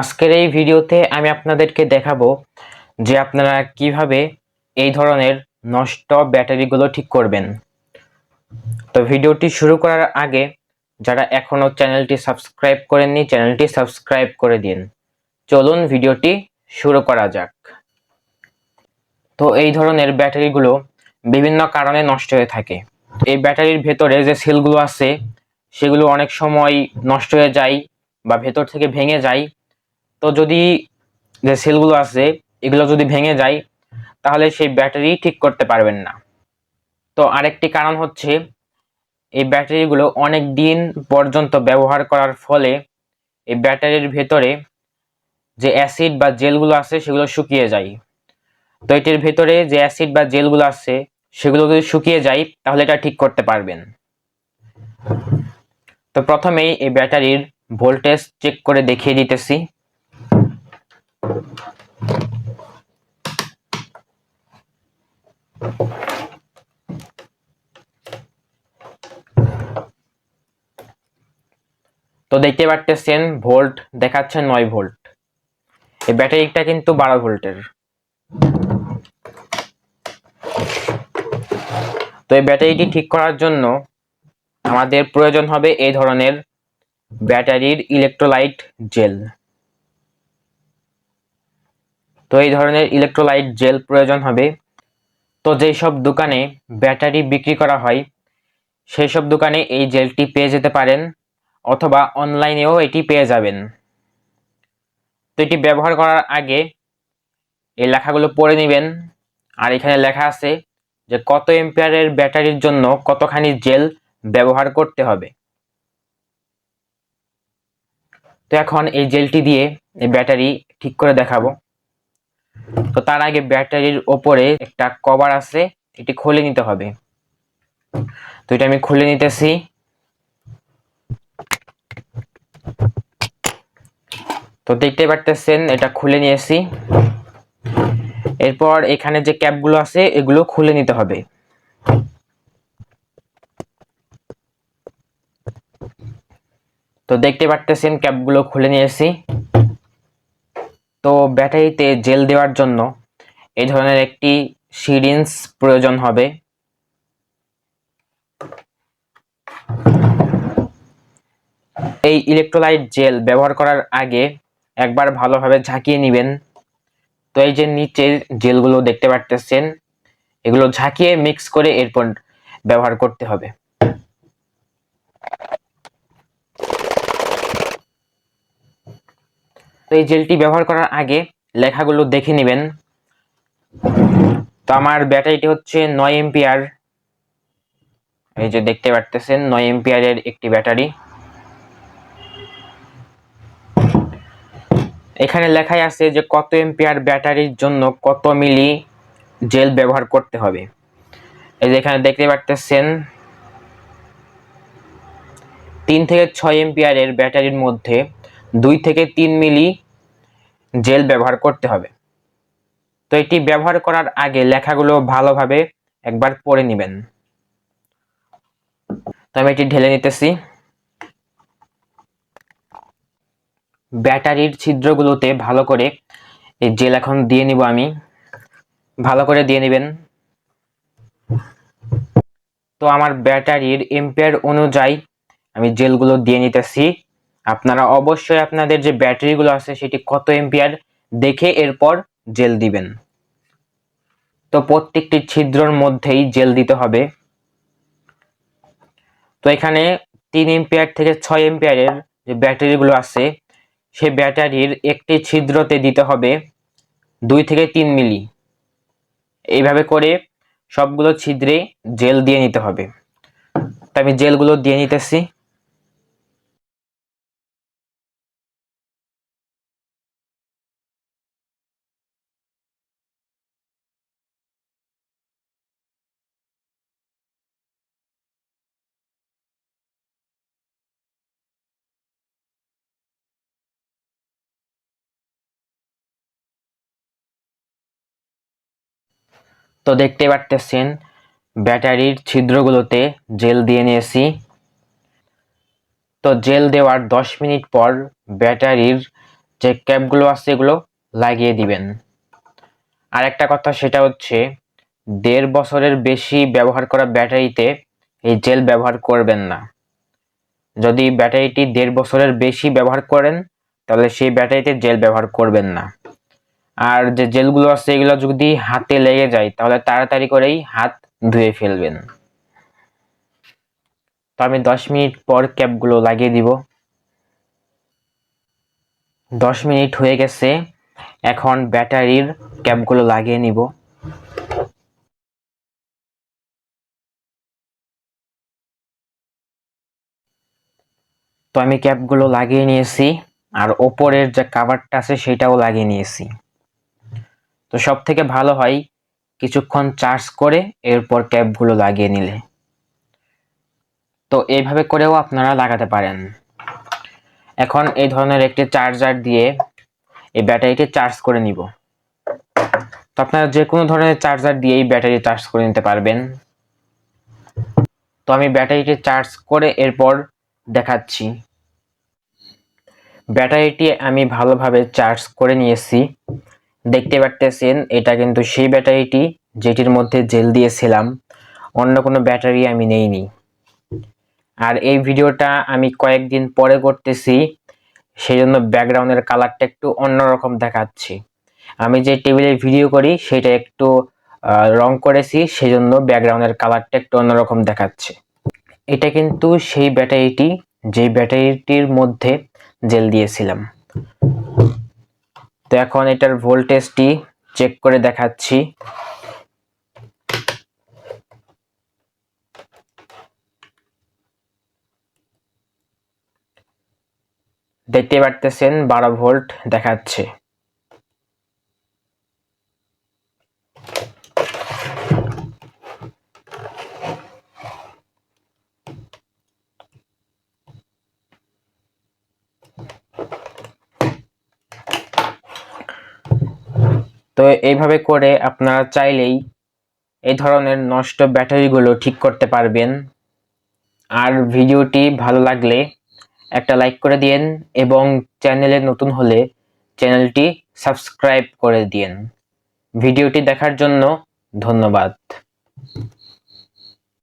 আজকের এই ভিডিওতে আমি আপনাদেরকে দেখাবো যে আপনারা কীভাবে এই ধরনের নষ্ট ব্যাটারিগুলো ঠিক করবেন। তো ভিডিওটি শুরু করার আগে যারা এখনও চ্যানেলটি সাবস্ক্রাইব করেননি, চ্যানেলটি সাবস্ক্রাইব করে দিন। চলুন ভিডিওটি শুরু করা যাক। তো এই ধরনের ব্যাটারিগুলো বিভিন্ন কারণে নষ্ট হয়ে থাকে। এই ব্যাটারির ভেতরে যে সেলগুলো আছে, সেগুলো অনেক সময় নষ্ট হয়ে যায় বা ভেতর থেকে ভেঙে যায়। তো যদি যে সেলগুলো আছে, এগুলো যদি ভেঙে যায়, তাহলে সেই ব্যাটারি ঠিক করতে পারবেন না। তো আরেকটি কারণ হচ্ছে, এই ব্যাটারিগুলো অনেক দিন পর্যন্ত ব্যবহার করার ফলে এই ব্যাটারির ভেতরে যে অ্যাসিড বা জেলগুলো আছে, সেগুলো শুকিয়ে যায়। তো এটির ভেতরে যে অ্যাসিড বা জেলগুলো আছে, সেগুলো যদি শুকিয়ে যায়, তাহলে এটা ঠিক করতে পারবেন। তো প্রথমেই এই ব্যাটারির ভোল্টেজ চেক করে দেখিয়ে দিতেছি। তো দেখতে পারতেছেন, ভোল্ট দেখাচ্ছে নয় ভোল্ট। এই ব্যাটারিটা কিন্তু বারো ভোল্টের। তো এই ব্যাটারিটি ঠিক করার জন্য আমাদের প্রয়োজন হবে এই ধরনের ব্যাটারির ইলেকট্রোলাইট জেল তো এই ধরনের ইলেকট্রোলাইট জেল প্রয়োজন হবে তো যেই সব দোকানে ব্যাটারি বিক্রি করা হয়, সেই সব দোকানে এই জেলটি পেয়ে যেতে পারেন অথবা অনলাইনেও এটি পেয়ে যাবেন। তো এটি ব্যবহার করার আগে এই লেখাগুলো পড়ে নেবেন। আর এখানে লেখা আছে যে কত এম্পিয়ারের ব্যাটারির জন্য কতখানি জেল ব্যবহার করতে হবে। তো এখন এই জেলটি দিয়ে এই ব্যাটারি ঠিক করে দেখাবো। তো তার আগে ব্যাটারির ওপরে একটা কভার আছে, এটি খুলে নিতে হবে। তো এটা আমি খুলে নিতেছি। তো দেখতে পারতেছেন, এটা খুলে নিয়েছি। এরপর এখানে যে ক্যাপগুলো আছে, এগুলো খুলে নিতে হবে। তো দেখতে পারতেছেন, ক্যাপগুলো খুলে নিয়েছি। তো ব্যাটারিতে জেল দেওয়ার জন্য এই ধরনের একটি সিরিঞ্জ প্রয়োজন হবে। এই ইলেকট্রোলাইট জেল ব্যবহার করার আগে একবার ভালোভাবে ঝাঁকিয়ে নেবেন। তো এই যে নিচের জেলগুলো দেখতে পারতেছেন, এগুলো ঝাঁকিয়ে মিক্স করে এরপর ব্যবহার করতে হবে। তো এই জেলটি ব্যবহার করার আগে লেখাগুলো দেখে নেবেন। তো আমার ব্যাটারিটি হচ্ছে নয় এম্পিয়ার এই যে দেখতে পারতেছেন, নয় এম্পিয়ারের একটি ব্যাটারি। এখানে লেখাই আছে যে কত এম্পিয়ার ব্যাটারির জন্য কত মিলি জেল ব্যবহার করতে হবে। এই যে এখানে দেখতে পারতেছেন, তিন থেকে ছয় এম্পিয়ারের ব্যাটারির মধ্যে দুই থেকে তিন মিলি জেল ব্যবহার করতে হবে। তো এটি ব্যবহার করার আগে লেখাগুলো ভালোভাবে একবার পড়ে নেবেন। তো আমি এটি ঢেলে নিতেছি। ব্যাটারির ছিদ্রগুলোতে ভালো করে এই জেল এখন দিয়ে নিব আমি। ভালো করে দিয়ে নেবেন। তো আমার ব্যাটারির এম্পিয়ার অনুযায়ী আমি জেলগুলো দিয়ে নিতেছি। আপনারা অবশ্যই আপনাদের যে ব্যাটারিগুলো আছে সেটি কত এম্পিয়ার দেখে এরপর জেল দিবেন। তো প্রত্যেকটি ছিদ্রর মধ্যেই জেল দিতে হবে। তো এখানে তিন এম্পিয়ার থেকে ছয় এম্পিয়ারের যে ব্যাটারিগুলো আছে, সে ব্যাটারির একটি ছিদ্রতে দিতে হবে দুই থেকে তিন মিলি। এইভাবে করে সবগুলো ছিদ্রে জেল দিয়ে নিতে হবে। তো আমি জেলগুলো দিয়ে নিতেছি। তো দেখতে পারতেছেন, ব্যাটারির ছিদ্রগুলোতে জেল দিয়ে নিয়েছি। তো জেল দেওয়ার দশ মিনিট পর ব্যাটারির যে ক্যাপগুলো আছে এগুলো লাগিয়ে দিবেন। আর একটা কথা সেটা হচ্ছে, দেড় বছরের বেশি ব্যবহার করা ব্যাটারিতে এই জেল ব্যবহার করবেন না। যদি ব্যাটারিটি দেড় বছরের বেশি ব্যবহার করেন, তাহলে সেই ব্যাটারিতে জেল ব্যবহার করবেন না। আর যে জেলগুলো আছে, এগুলো যদি হাতে লেগে যায়, তাহলে তাড়াতাড়ি করেই হাত ধুয়ে ফেলবেন। তো আমি দশ মিনিট পর ক্যাপগুলো লাগিয়ে দিব। দশ মিনিট হয়ে গেছে, এখন ব্যাটারির ক্যাপগুলো লাগিয়ে নিব। তো আমি ক্যাপগুলো লাগিয়ে নিয়েছি, আর ওপরের যে কাভারটা আছে, সেটাও লাগিয়ে নিয়েছি। তো সব থেকে ভালো হয় কিছুক্ষণ চার্জ করে এরপর ক্যাপগুলো লাগিয়ে নিলে। তো এইভাবে করেও আপনারা লাগাতে পারেন। এখন এই ধরনের একটি চার্জার দিয়ে এই ব্যাটারিটি চার্জ করে নিব। তো আপনারা যে কোনো ধরনের চার্জার দিয়ে এই ব্যাটারি চার্জ করে নিতে পারবেন। তো আমি ব্যাটারিটি চার্জ করে এরপর দেখাচ্ছি। ব্যাটারিটি আমি ভালোভাবে চার্জ করে নিয়েছি। দেখতে পারতেছেন, এটা কিন্তু সেই ব্যাটারিটি যেটির মধ্যে জেল দিয়েছিলাম। অন্য কোনো ব্যাটারি আমি নেইনি। আর এই ভিডিওটা আমি কয়েকদিন পরে করতেছি সেই জন্য ব্যাকগ্রাউন্ডের কালারটা একটু অন্যরকম দেখাচ্ছে। আমি যে টেবিলে ভিডিও করি, সেটা একটু রং করেছি সেই জন্য ব্যাকগ্রাউন্ডের কালারটা একটু অন্যরকম দেখাচ্ছে। এটা কিন্তু সেই ব্যাটারিটি যে ব্যাটারিটির মধ্যে জেল দিয়েছিলাম। তো এখন এটার ভোল্টেজটি চেক করে দেখাচ্ছি। দেখতে পারতেছেন বারো ভোল্ট দেখাচ্ছে। তো এইভাবে করে আপনারা চাইলেই এই ধরনের নষ্ট ব্যাটারিগুলো ঠিক করতে পারবেন। আর ভিডিওটি ভালো লাগলে একটা লাইক করে দিন এবং চ্যানেলে নতুন হলে চ্যানেলটি সাবস্ক্রাইব করে দিন ভিডিওটি দেখার জন্য ধন্যবাদ।